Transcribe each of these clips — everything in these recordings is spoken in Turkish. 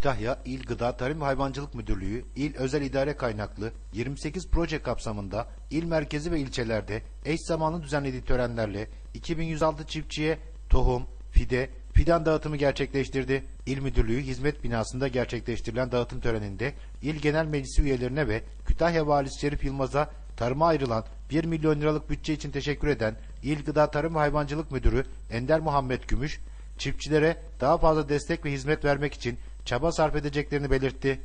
Kütahya İl Gıda Tarım ve Hayvancılık Müdürlüğü, İl Özel İdare Kaynaklı 28 proje kapsamında il merkezi ve ilçelerde eş zamanlı düzenlediği törenlerle 2106 çiftçiye tohum, fide, fidan dağıtımı gerçekleştirdi. İl Müdürlüğü hizmet binasında gerçekleştirilen dağıtım töreninde İl Genel Meclisi üyelerine ve Kütahya Valisi Şerif Yılmaz'a tarıma ayrılan 1 milyon liralık bütçe için teşekkür eden İl Gıda Tarım ve Hayvancılık Müdürü Ender Muhammed Gümüş, çiftçilere daha fazla destek ve hizmet vermek için çaba sarf edeceklerini belirtti.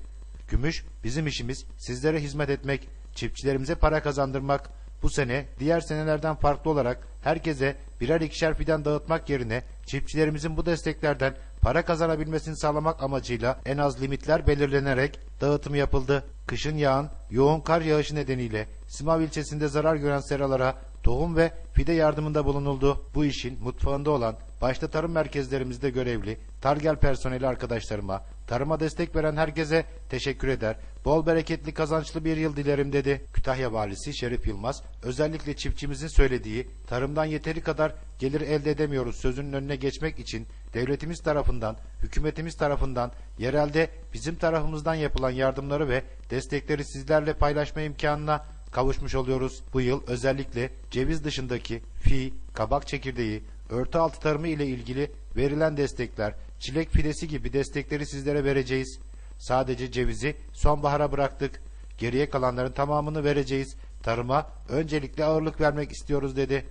Gümüş, bizim işimiz sizlere hizmet etmek, çiftçilerimize para kazandırmak. Bu sene diğer senelerden farklı olarak herkese birer ikişer fidan dağıtmak yerine çiftçilerimizin bu desteklerden para kazanabilmesini sağlamak amacıyla en az limitler belirlenerek dağıtımı yapıldı. Kışın yağan yoğun kar yağışı nedeniyle Simav ilçesinde zarar gören seralara tohum ve fide yardımında bulunuldu. Bu işin mutfağında olan başta tarım merkezlerimizde görevli Targel personeli arkadaşlarıma, tarıma destek veren herkese teşekkür eder. Bol bereketli kazançlı bir yıl dilerim dedi. Kütahya Valisi Şerif Yılmaz özellikle çiftçimizin söylediği tarımdan yeteri kadar gelir elde edemiyoruz sözünün önüne geçmek için devletimiz tarafından, hükümetimiz tarafından yerelde bizim tarafımızdan yapılan yardımları ve destekleri sizlerle paylaşma imkanına kavuşmuş oluyoruz. Bu yıl özellikle ceviz dışındaki fi, kabak çekirdeği, örtü altı tarımı ile ilgili verilen destekler, çilek fidesi gibi destekleri sizlere vereceğiz. Sadece cevizi sonbahara bıraktık. Geriye kalanların tamamını vereceğiz. Tarıma öncelikle ağırlık vermek istiyoruz dedi.